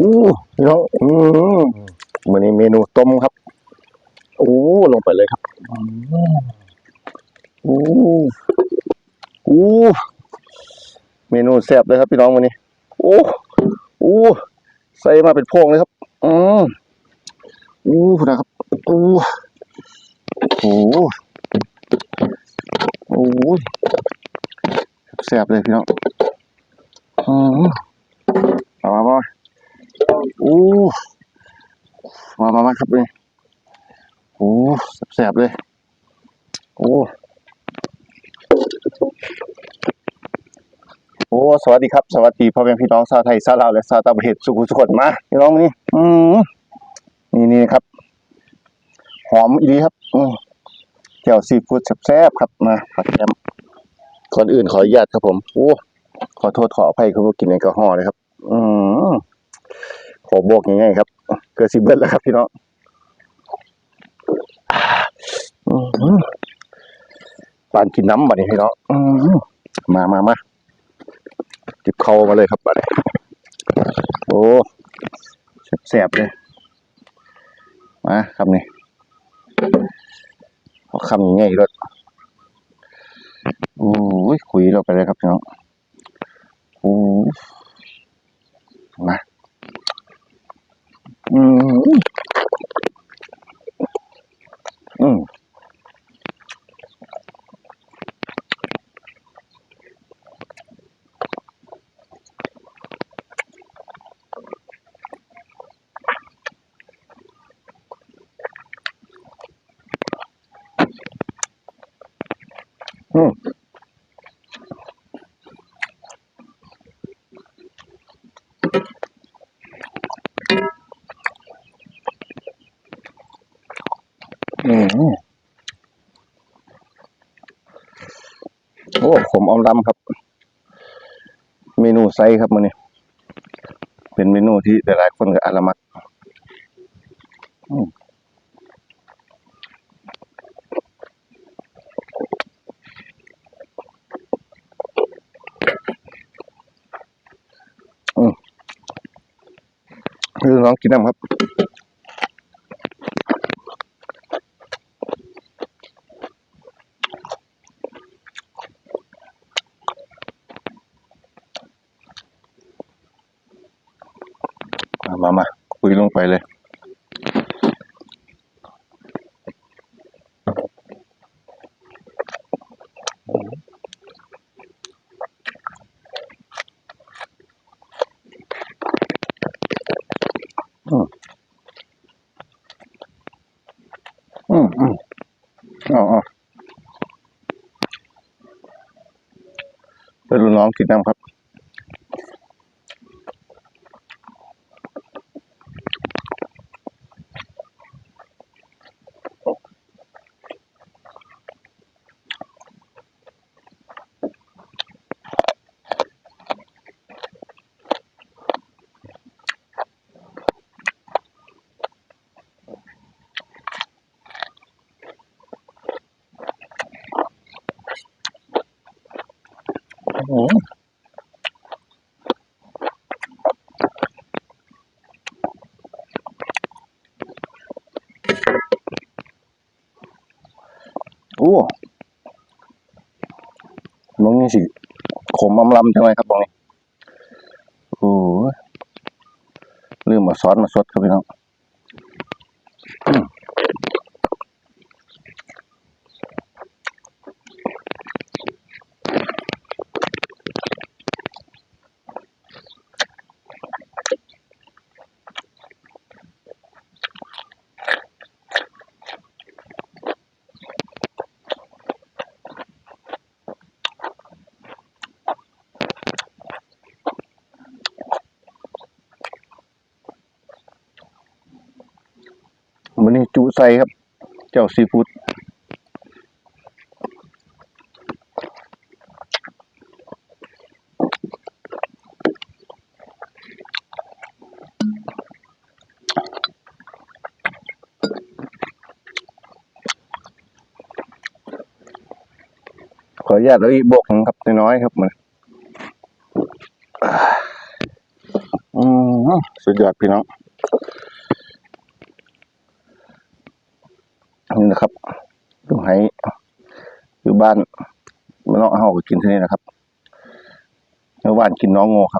อู้พี่น้องอืมวันนี้เมนูต้มครับโอ้ลงไปเลยครับอู้อู้เมนูแซ่บเลยครับพี่น้องวันนี้ โอ้อู้ใส่มาเป็นพวงเลยครับอืมอู้นะครับอู้โอ้โอ้แซ่บเลยพี่น้องอืมเอ มามามาครับนี่โอ้แซ่บๆเลย โอ้ โอ้ สวัสดีครับ สวัสดีพ่อแม่พี่น้องชาวไทยชาวลาวและชาวต่างประเทศสุขุมสุขนมาพี่น้องนี่ อืมนี่นี่ครับ หอมอีดีครับ อืมแจ่วซีฟู้ดแซ่บๆครับมาผัดแกมก่อนอื่นขออนุญาตครับผม โอ้ ขอโทษขออภัยคุณผู้กินแอลกอฮอล์เลยครับ อืม ขอบอกง่ายๆครับ เกิดสิเบิดแล้วครับพี่น้องปานกินน้ำบัดนี้พี่น้องมามามาจิบเข้ามาเลยครับบัดนี้โอ้แสบเลย มาคำนี้เอคำง่ายรถโอ้ยคุยเราไปเลยครับพี่น้องโอ้มา อื โอ้ผมออมลำครับ เมนูไซส์ครับมันนี่เป็นเมนูที่หลายๆคนก็อาละมักอือืมคือน้องกินน้ำครับ มามาคุยลงไปเลย อืมอืมอืมเอ๋อาเป็นรุ่นน้องกินน้ำครับ โอ้โอ้น้องนี่สิขมอำลำจังเลยครับตรงนี้โอ้ยลืมมาซอสมาสดครับพี่น้อง วันนี้จุใส่ครับ เจ้าซีฟู้ดขออนุญาตแล้วอีบกหนึ่งครับน้อยๆครับมันอ่าอืมสุดยอดพี่น้องนี่นะครับดูให้อยู่ บ้านไม่ต้องเอาไปกินที่นี่นะครับเมื่อวานกินน้องโง่ครับ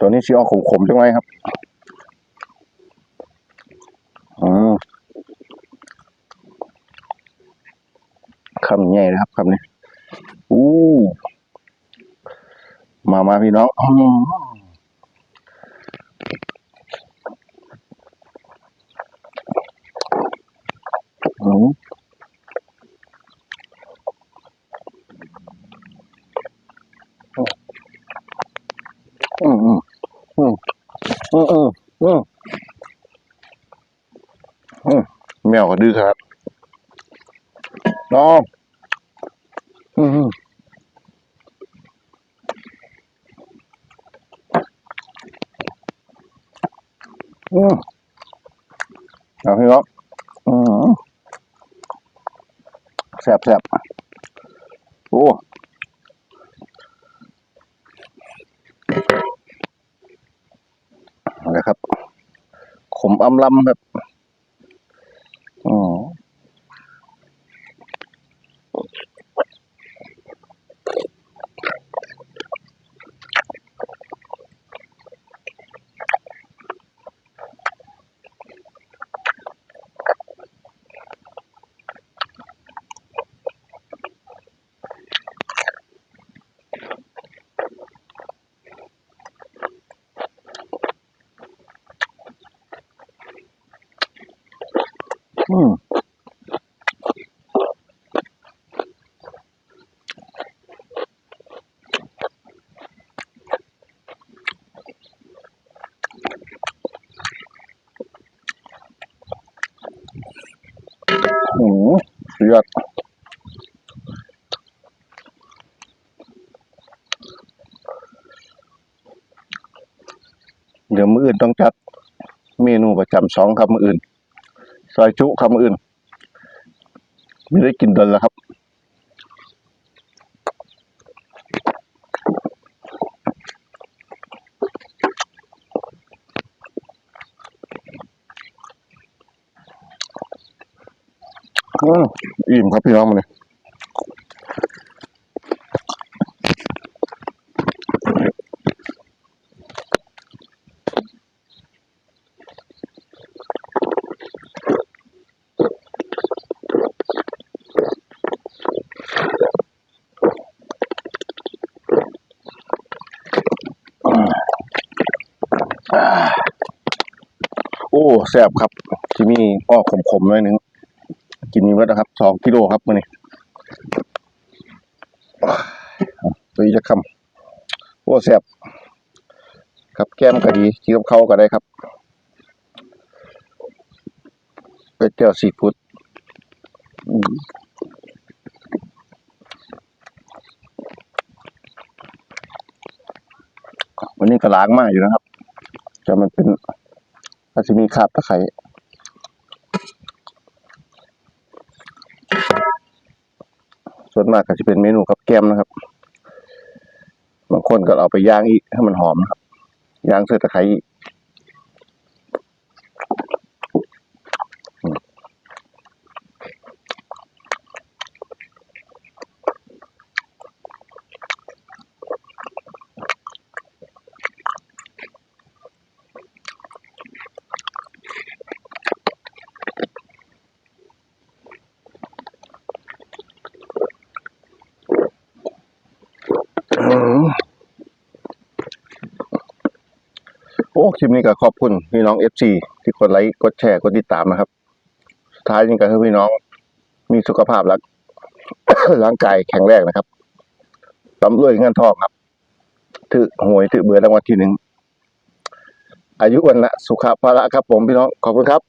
ตัวนี้ชีออกขมๆจังไงครับอืมคำใหญ่นะครับคำนี้อู้มามาพี่น้องอืมอืมอืมอืมอืมอืม อืมอืมแมวก็ดื้อครับน้องอืมอืมเอาพี่น้องอืมแซ่บแซ่บโอ้ আমলাম อืมอ้โหสุดยอดเดี๋ยวมืออื่นต้องจัดเมนูประจำสองครับมืออื่น อยจุคำออื่น ไม่ได้กินเดินแล้วครับ อืมอิ่มครับพี่น้องมาเลย โอ้แซ่บครับที่นี่อ้อขมๆหน่อยนึง กินมีวัดนะครับสองกิโลครับมื่อนี้ตัวี้จะคำโอ้แซ่บครับแก้มก็ดีกินกับเขาวก็ได้ครับเป็ดเจียวซีฟู้ดวันนี้ก็ล้างมากอยู่นะครับ อาจจะมีคราบตะไคร้ส่วนมากก็จะเป็นเมนูกับแก้มนะครับ บางคนก็เอาไปย่างอีกให้มันหอมนะครับ ย่างเสื้อตะไคร้อีก คลิปนี้ก็ขอบคุณพี่น้องเอฟซีที่กดไลค์กดแชร์กดติดตามนะครับสุดท้ายนี้ก็คือพี่น้องมีสุขภาพรักร่างกายแข็งแรงนะครับตำรวยเงินทองครับถือหวยถือเบื่อรางวัลที่หนึ่งอายุวันละสุขภาระครับผมพี่น้องขอบคุณครับ